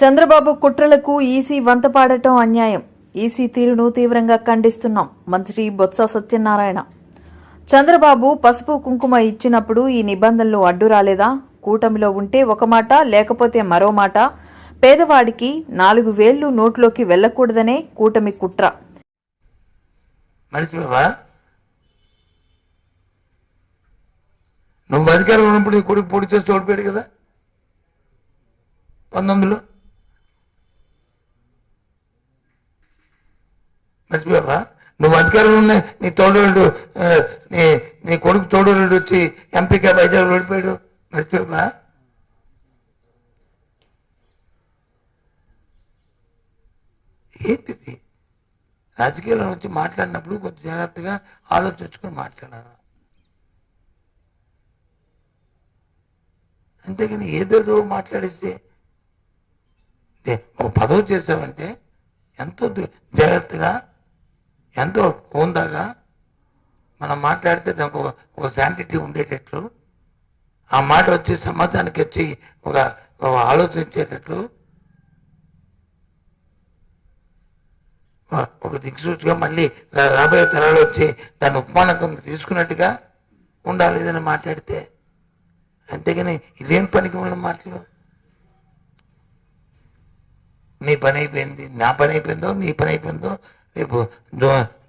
Chandrababu కుట్రలకు EC వంతపాడటం అన్యాయం. EC తీరును తీవ్రంగా ఖండిస్తున్నాం మంత్రి బొత్స సత్యనారాయణ. చంద్రబాబు పసుపు కుంకుమ ఇచ్చినప్పుడు ఈ నిబంధనలు అడ్డు రాలేదా? కూటమిలో ఉంటే ఒక మాట లేకపోతే మరో మాట. పేదవాడికి నాలుగు వేళ్ళు నోట్లోకి వెళ్ళకూడదనే కూటమి కుట్ర. నువ్వు అధికారంలో ఉన్నప్పుడు నీ కొడుకు పొడి చేసి ఓడిపోయాడు కదా? పంతొమ్మిదిలో? మర్చిపోయావా? నువ్వు అధికారంలో ఉన్న నీ తోడు నీ నీ కొడుకు తోడోళ్ళు వచ్చి ఎంపీగా వైజాగ్ ఓడిపోయాడు. మర్చిపోయావా? ఏంటిది? రాజకీయాల్లో వచ్చి మాట్లాడినప్పుడు కొంచెం జాగ్రత్తగా ఆలోచించుకొని మాట్లాడాలి అంతేగాని ఏదేదో మాట్లాడేస్తే ఒక పదవి చేసావంటే ఎంతో జాగ్రత్తగా ఎంతో హోందాగా మనం మాట్లాడితే దానికి ఒక శాంటిటీ ఉండేటట్లు ఆ మాట వచ్చి సమాజానికి వచ్చి ఒక ఆలోచించేటట్లు ఒక దిక్సూచిగా మళ్ళీ రాబోయే తరాలు వచ్చి దాన్ని ఉపమానం తీసుకున్నట్టుగా ఉండాలి ఏదైనా మాట్లాడితే. అంతేగాని ఇవేం పనికి మన మాటలు? నీ పని అయిపోయింది నా పని అయిపోయిందో నీ పని అయిపోయిందో రేపు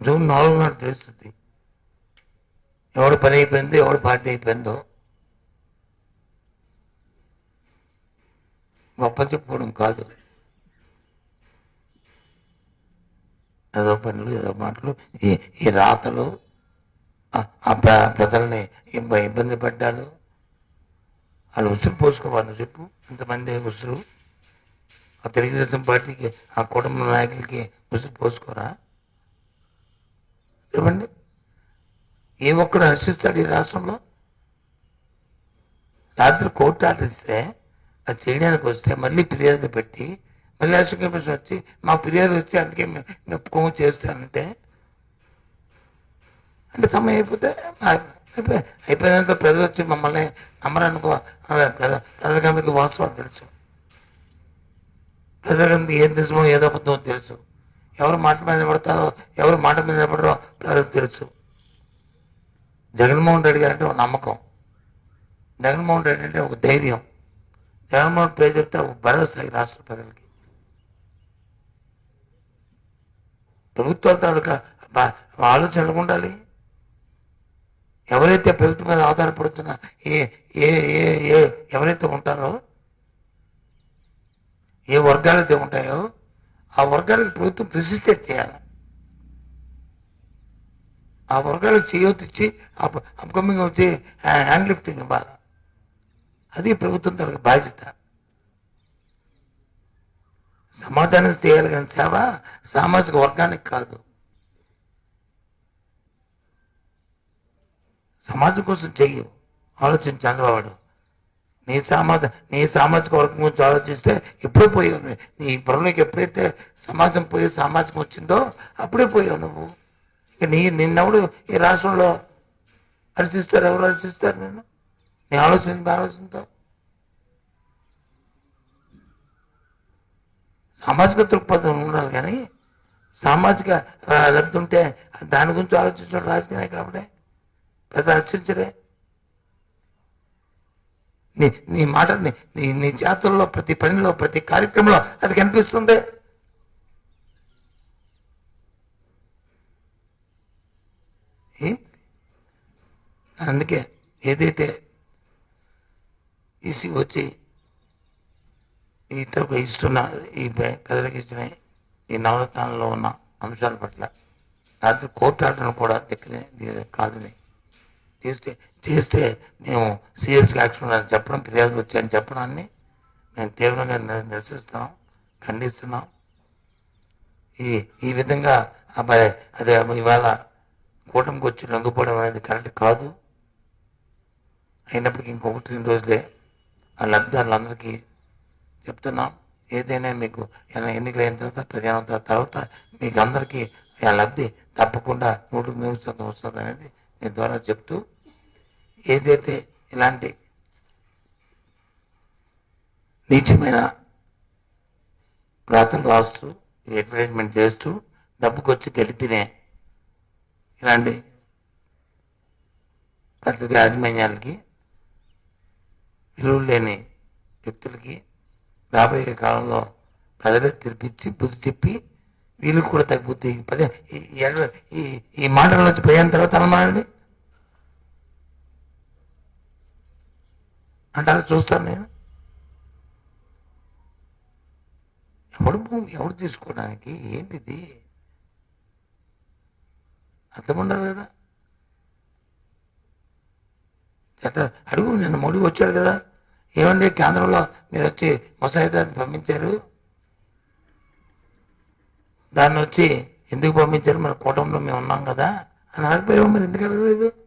జూన్ నాలుగు నాడు తెలుస్తుంది. ఎవడు పని అయిపోయిందో ఎవడు పార్టీ అయిపోయిందో. గొప్ప చెప్పుకోవడం కాదు. ఏదో పనులు ఏదో మాటలు ఈ ఈ రాతలు ఆ- ప్రజల్ని ఇబ్బంది పడ్డాలు వాళ్ళు ఉసురు పోసుకోవాలి చెప్పు. ఇంతమంది ఉసురు. ఆ తెలుగుదేశం పార్టీకి ఆ కుటుంబ నాయకులకి ఉసురు పోసుకోరా? చెప్పండి. ఏ ఒక్కడు హర్షిస్తాడు ఈ రాష్ట్రంలో? రాత్రి కోర్టు ఆర్డర్ ఇస్తే అది చేయడానికి వస్తే మళ్ళీ ఫిర్యాదు పెట్టి మళ్ళీ ఎలక్షన్ కమిషన్ వచ్చి మా ఫిర్యాదు వచ్చి అందుకే మేము మేము చేస్తానంటే? అంటే సమయం అయిపోతే అయిపోయినంత ప్రజలు వచ్చి మమ్మల్ని నమ్మరనుకో అదే ప్రజ- వాస్తవాలు తెలుసు. ప్రజలకందరికి ఏం తెలుసుమో ఏదో అబద్ధమో తెలుసు. ఎవరు మాట మీద నిలబడతారో ఎవరు మాట మీద నిలబడరో ప్రజలకు తెలుసు. జగన్మోహన్ రెడ్డి గారు అంటే ఒక నమ్మకం. జగన్మోహన్ రెడ్డి అంటే ఒక ధైర్యం. జగన్మోహన్ పేరు చెప్తే ఒక భరోసా రాష్ట్ర ప్రజలకి. ప్రభుత్వాల తాలూకా బా- ఆలోచనలు ఉండాలి. ఎవరైతే ప్రభుత్వం మీద ఆధారపడుతున్న ఏ ఏ ఏ ఏ ఎవరైతే ఉంటారో ఏ వర్గాలైతే ఉంటాయో ఆ వర్గాలకు ప్రభుత్వం ఫెసిలిటేట్ చేయాలి. ఆ వర్గాలకు చేయొచ్చు అప్కమింగ్ వచ్చి హ్యాండ్ లిఫ్టింగ్ ఇవ్వాలి. అది ప్రభుత్వం తనకు బాధ్యత. సమాధానం చేయాలి కానీ సేవ సామాజిక వర్గానికి కాదు. సమాజం కోసం చెయ్యి. ఆలోచించాలి వాడు. నీ సామాజ నీ సామాజిక వర్గం గురించి ఆలోచిస్తే ఎప్పుడూ పోయావు నువ్వు. నీ బుర్రలోకి ఎప్పుడైతే సమాజం పోయి సామాజికం వచ్చిందో అప్పుడే పోయావు నువ్వు. ఇక నీ నిన్నప్పుడు ఈ రాష్ట్రంలో హర్షిస్తారు? ఎవరు హర్షిస్తారు నేను నీ ఆలోచన ఆలోచనతో. సామాజిక దృక్పథం ఉండాలి కానీ సామాజిక లబ్ధి ఉంటే దాని గురించి ఆలోచించడం రాజకీయ నాయకులు అప్పుడే. పెద్ద హర్షించరే. నీ నీ మాట నీ నీ జాతుల్లో జాతరలో ప్రతి పనిలో ప్రతి కార్యక్రమంలో అది కనిపిస్తుంది. ఏంటి అందుకే ఏదైతే ఈసీ వచ్చి ఈ ఇస్తున్న ఈ కథలకు ఇచ్చిన ఈ నవరత్నాలలో ఉన్న అంశాల పట్ల రాత్రి కోర్టు ఆటను కూడా దగ్గరే కాదని చేస్తే చేస్తే మేము సీరియస్గా యాక్షన్ అని చెప్పడం ఫిర్యాదు వచ్చాయని చెప్పడాన్ని మేము తీవ్రంగా నిరసిస్తున్నాం ఖండిస్తున్నాం. ఈ ఈ విధంగా అబ్బాయి అదే ఇవాళ కూటమికి వచ్చి లొంగిపోవడం అనేది కరెక్ట్ కాదు. అయినప్పటికీ ఇంకొకటి రెండు రోజులే ఆ లబ్ధిదారులందరికీ చెప్తున్నాం. ఏదైనా మీకు ఎన్ని- ఎన్నికలు అయిన తర్వాత ప్రధానం తర్వాత మీకు అందరికీ ఆ లబ్ధి తప్పకుండా నూటికి నూరు శాతం వస్తుంది అనేది మీ ద్వారా చెప్తూ ఏదైతే ఇలాంటి నీచమైన ప్రార్థన రాస్తూ అడ్వర్టైజ్మెంట్ చేస్తూ డబ్బుకొచ్చి గడి తినే ఇలాంటి పత్రిక యాజమాన్యాలకి విలువ లేని వ్యక్తులకి రాబోయే కాలంలో ప్రజలకు తెరిపించి బుద్ధి చెప్పి వీళ్ళకి కూడా తగ్గుద్ది పదే ఈ- ఈ ఈ మాటల నుంచి పోయిన తర్వాత అనమానండి అంటే అలా చూస్తాను నేను. ఎవడు భూమి ఎవడు తీసుకోవడానికి ఏంటిది? అర్థం ఉండాలి కదా? చట్ట అడుగు నిన్న మోడీ వచ్చాడు కదా? ఏమండి కేంద్రంలో మీరు వచ్చి ముసాయిదాన్ని పంపించారు? దాన్ని వచ్చి ఎందుకు పంపించారు? మరి కూటమిలో మేము ఉన్నాం కదా? అని అడగపోయాము మరి? ఎందుకు అడగలేదు?